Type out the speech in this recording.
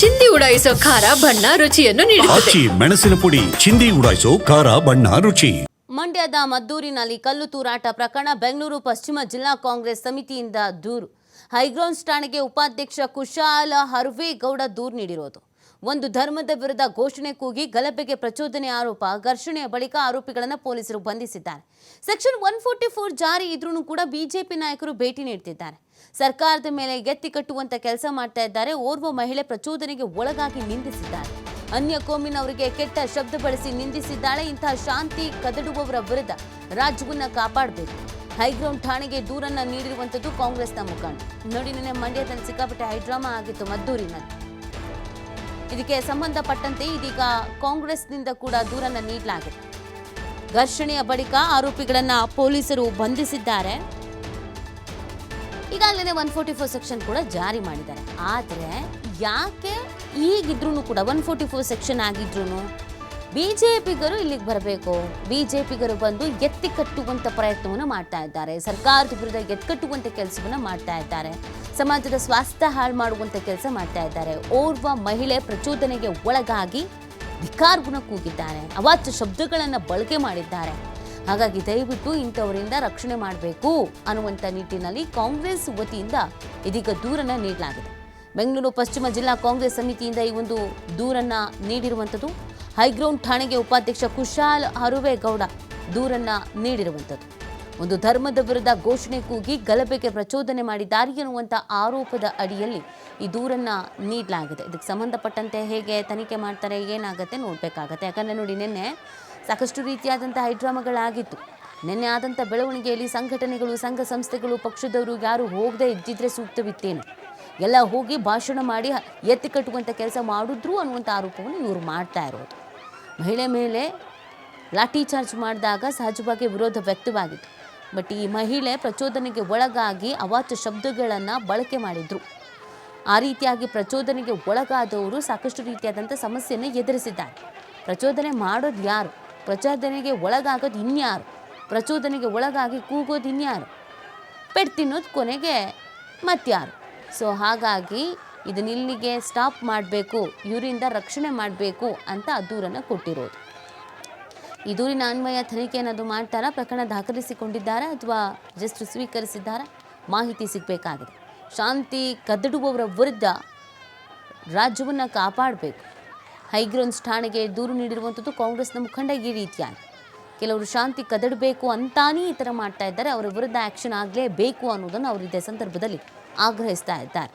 ಚಿಂದಿ ಉಡಾಯಿಸೋ ಖಾರ ಬಣ್ಣ ರುಚಿಯನ್ನು ನೀಡುತ್ತದೆ. ಆಚಿ ಮೆಣಸಿನ ಪುಡಿ ಚಿಂದಿ ಉಡಾಯಿಸೋ ಖಾರ ಬಣ್ಣ ರುಚಿ. ಮಂಡ್ಯದ ಮದ್ದೂರಿನಲ್ಲಿ ಕಲ್ಲು ತೂರಾಟ ಪ್ರಕರಣ ಬೆಂಗಳೂರು ಪಶ್ಚಿಮ ಜಿಲ್ಲಾ ಕಾಂಗ್ರೆಸ್ ಸಮಿತಿಯಿಂದ ದೂರು. ಹೈಗ್ರೌಂಡ್ಸ್ ಠಾಣೆಗೆ ಉಪಾಧ್ಯಕ್ಷ ಕುಶಾಲ ಹರ್ವೇಗೌಡ ದೂರು ನೀಡಿರೋದು. ಒಂದು ಧರ್ಮದ ವಿರುದ್ಧ ಘೋಷಣೆ ಕೂಗಿ ಗಲಭೆಗೆ ಪ್ರಚೋದನೆ ಆರೋಪ ಘರ್ಷಣೆಯ ಬಳಿಕ ಆರೋಪಿಗಳನ್ನು ಪೊಲೀಸರು ಬಂಧಿಸಿದ್ದಾರೆ. ಸೆಕ್ಷನ್ ಒನ್ ಫೋರ್ಟಿ ಫೋರ್ ಜಾರಿ ಇದ್ರೂ ಕೂಡ ಬಿಜೆಪಿ ನಾಯಕರು ಭೇಟಿ ನೀಡ್ತಿದ್ದಾರೆ. ಸರ್ಕಾರದ ಮೇಲೆ ಎತ್ತಿ ಕಟ್ಟುವಂತ ಕೆಲಸ ಮಾಡ್ತಾ ಇದ್ದಾರೆ. ಓರ್ವ ಮಹಿಳೆ ಪ್ರಚೋದನೆಗೆ ಒಳಗಾಗಿ ನಿಂದಿಸಿದ್ದಾರೆ. ಅನ್ಯ ಕೋಮಿನವರಿಗೆ ಕೆಟ್ಟ ಶಬ್ದ ಬಳಸಿ ನಿಂದಿಸಿದ್ದಾಳೆ. ಇಂತಹ ಶಾಂತಿ ಕದಡುವವರ ವಿರುದ್ಧ ರಾಜ್ಯವನ್ನ ಕಾಪಾಡಬೇಕು. ಹೈಗ್ರೌಂಡ್ ಠಾಣೆಗೆ ದೂರನ್ನ ನೀಡಿರುವಂತದ್ದು ಕಾಂಗ್ರೆಸ್ನ ಮುಖಂಡ. ನೋಡಿ ನಿನ್ನೆ ಮಂಡ್ಯದಲ್ಲಿ ಸಿಕ್ಕಾಪಟ್ಟೆ ಹೈಡ್ರಾಮಾ ಆಗಿತ್ತು ಮದ್ದೂರಿನಲ್ಲಿ. ಇದಕ್ಕೆ ಸಂಬಂಧಪಟ್ಟಂತೆ ಇದೀಗ ಕಾಂಗ್ರೆಸ್ನಿಂದ ಕೂಡ ದೂರನ್ನ ನೀಡಲಾಗಿದೆ. ಘರ್ಷಣೆಯ ಬಳಿಕ ಆರೋಪಿಗಳನ್ನ ಪೊಲೀಸರು ಬಂಧಿಸಿದ್ದಾರೆ. ಈಗಾಗಲೇ ಒನ್ ಫೋರ್ಟಿ ಫೋರ್ ಸೆಕ್ಷನ್ ಕೂಡ ಜಾರಿ ಮಾಡಿದ್ದಾರೆ. ಆದರೆ ಯಾಕೆ ಈಗಿದ್ರೂ ಕೂಡ ಒನ್ ಫೋರ್ಟಿ ಫೋರ್ ಸೆಕ್ಷನ್ ಆಗಿದ್ರು ಪಿಗರು ಇಲ್ಲಿಗೆ ಬರಬೇಕು. ಬಿ ಜೆ ಪಿಗರು ಬಂದು ಎತ್ತಿ ಕಟ್ಟುವಂಥ ಪ್ರಯತ್ನವನ್ನು ಮಾಡ್ತಾ ಇದ್ದಾರೆ. ಸರ್ಕಾರದ ವಿರುದ್ಧ ಎತ್ಕಟ್ಟುವಂಥ ಕೆಲಸವನ್ನು ಮಾಡ್ತಾ ಇದ್ದಾರೆ. ಸಮಾಜದ ಸ್ವಾಸ್ಥ್ಯ ಹಾಳು ಮಾಡುವಂಥ ಕೆಲಸ ಮಾಡ್ತಾ ಇದ್ದಾರೆ. ಓರ್ವ ಮಹಿಳೆ ಪ್ರಚೋದನೆಗೆ ಒಳಗಾಗಿ ಧಿಕಾರ್ಗುಣ ಕೂಗಿದ್ದಾರೆ. ಅವಾಚ್ಯ ಶಬ್ದಗಳನ್ನು ಬಳಕೆ ಮಾಡಿದ್ದಾರೆ. ಹಾಗಾಗಿ ದಯವಿಟ್ಟು ಇಂಥವರಿಂದ ರಕ್ಷಣೆ ಮಾಡಬೇಕು ಅನ್ನುವಂಥ ನಿಟ್ಟಿನಲ್ಲಿ ಕಾಂಗ್ರೆಸ್ ವತಿಯಿಂದ ಇದೀಗ ದೂರನ್ನು ನೀಡಲಾಗಿದೆ. ಬೆಂಗಳೂರು ಪಶ್ಚಿಮ ಜಿಲ್ಲಾ ಕಾಂಗ್ರೆಸ್ ಸಮಿತಿಯಿಂದ ಈ ಒಂದು ದೂರನ್ನು ನೀಡಿರುವಂಥದ್ದು. ಹೈಗ್ರೌಂಡ್ ಠಾಣೆಗೆ ಉಪಾಧ್ಯಕ್ಷ ಕುಶಾಲ್ ಹರುವೇಗೌಡ ದೂರನ್ನು ನೀಡಿರುವಂಥದ್ದು. ಒಂದು ಧರ್ಮದ ವಿರುದ್ಧ ಘೋಷಣೆ ಕೂಗಿ ಗಲಭೆಗೆ ಪ್ರಚೋದನೆ ಮಾಡಿದ್ದಾರೆ ಎನ್ನುವಂಥ ಆರೋಪದ ಅಡಿಯಲ್ಲಿ ಈ ದೂರನ್ನು ನೀಡಲಾಗಿದೆ. ಇದಕ್ಕೆ ಸಂಬಂಧಪಟ್ಟಂತೆ ಹೇಗೆ ತನಿಖೆ ಮಾಡ್ತಾರೆ, ಏನಾಗುತ್ತೆ ನೋಡಬೇಕಾಗತ್ತೆ. ಯಾಕಂದರೆ ನೋಡಿ, ನಿನ್ನೆ ಸಾಕಷ್ಟು ರೀತಿಯಾದಂಥ ಹೈಡ್ರಾಮಗಳಾಗಿತ್ತು. ನಿನ್ನೆ ಆದಂಥ ಬೆಳವಣಿಗೆಯಲ್ಲಿ ಸಂಘಟನೆಗಳು, ಸಂಘ ಸಂಸ್ಥೆಗಳು, ಪಕ್ಷದವರು ಯಾರು ಹೋಗದೆ ಇದ್ದಿದ್ರೆ ಸೂಕ್ತವಿತ್ತೇನು? ಎಲ್ಲ ಹೋಗಿ ಭಾಷಣ ಮಾಡಿ ಎತ್ತಿ ಕಟ್ಟುವಂಥ ಕೆಲಸ ಮಾಡಿದ್ರು ಅನ್ನುವಂಥ ಆರೋಪವನ್ನು ಇವರು ಮಾಡ್ತಾ ಇರೋದು. ಮಹಿಳೆ ಮೇಲೆ ಲಾಠಿ ಚಾರ್ಜ್ ಮಾಡಿದಾಗ ಸಹಜವಾಗಿ ವಿರೋಧ ವ್ಯಕ್ತವಾಗಿತ್ತು. ಬಟ್ ಈ ಮಹಿಳೆ ಪ್ರಚೋದನೆಗೆ ಒಳಗಾಗಿ ಅವಾಚ್ಯ ಶಬ್ದಗಳನ್ನು ಬಳಕೆ ಮಾಡಿದ್ರು. ಆ ರೀತಿಯಾಗಿ ಪ್ರಚೋದನೆಗೆ ಒಳಗಾದವರು ಸಾಕಷ್ಟು ರೀತಿಯಾದಂಥ ಸಮಸ್ಯೆಯನ್ನು ಎದುರಿಸಿದ್ದಾರೆ. ಪ್ರಚೋದನೆ ಮಾಡೋದು ಯಾರು ಪ್ರಚೋದನೆಗೆ ಒಳಗಾಗೋದು ಇನ್ಯಾರು? ಪ್ರಚೋದನೆಗೆ ಒಳಗಾಗಿ ಕೂಗೋದು ಇನ್ಯಾರು? ಪೆಟ್ಟು ತಿನ್ನೋದು ಕೊನೆಗೆ ಮತ್ಯಾರು ಸೊ ಹಾಗಾಗಿ ಇದನ್ನ ಇಲ್ಲಿಗೆ ಸ್ಟಾಪ್ ಮಾಡಬೇಕು, ಇವರಿಂದ ರಕ್ಷಣೆ ಮಾಡಬೇಕು ಅಂತ ಆ ದೂರನ್ನು ಕೊಟ್ಟಿರೋದು. ಈ ದೂರಿನ ಅನ್ವಯ ತನಿಖೆ ಏನಾದರೂ ಮಾಡ್ತಾರಾ? ಪ್ರಕರಣ ದಾಖಲಿಸಿಕೊಂಡಿದ್ದಾರಾ? ಅಥವಾ ಜಸ್ಟ್ ಸ್ವೀಕರಿಸಿದ್ದಾರಾ? ಮಾಹಿತಿ ಸಿಗಬೇಕಾಗಿದೆ. ಶಾಂತಿ ಕದಡುವವರ ವಿರುದ್ಧ ರಾಜ್ಯವನ್ನು ಕಾಪಾಡಬೇಕು. ಹೈಗ್ರೌಂಡ್ಸ್ ಠಾಣೆಗೆ ದೂರು ನೀಡಿರುವಂಥದ್ದು ಕಾಂಗ್ರೆಸ್ನ ಮುಖಂಡ ಈ ರೀತಿಯಾಗಿ. ಕೆಲವರು ಶಾಂತಿ ಕದಡಬೇಕು ಅಂತಾನೇ ಈ ಥರ ಮಾಡ್ತಾ ಇದ್ದಾರೆ. ಅವರ ವಿರುದ್ಧ ಆ್ಯಕ್ಷನ್ ಆಗಲೇಬೇಕು ಅನ್ನೋದನ್ನು ಅವರು ಇದೇ ಸಂದರ್ಭದಲ್ಲಿ ಆಗ್ರಹಿಸ್ತಾ ಇದ್ದಾರೆ.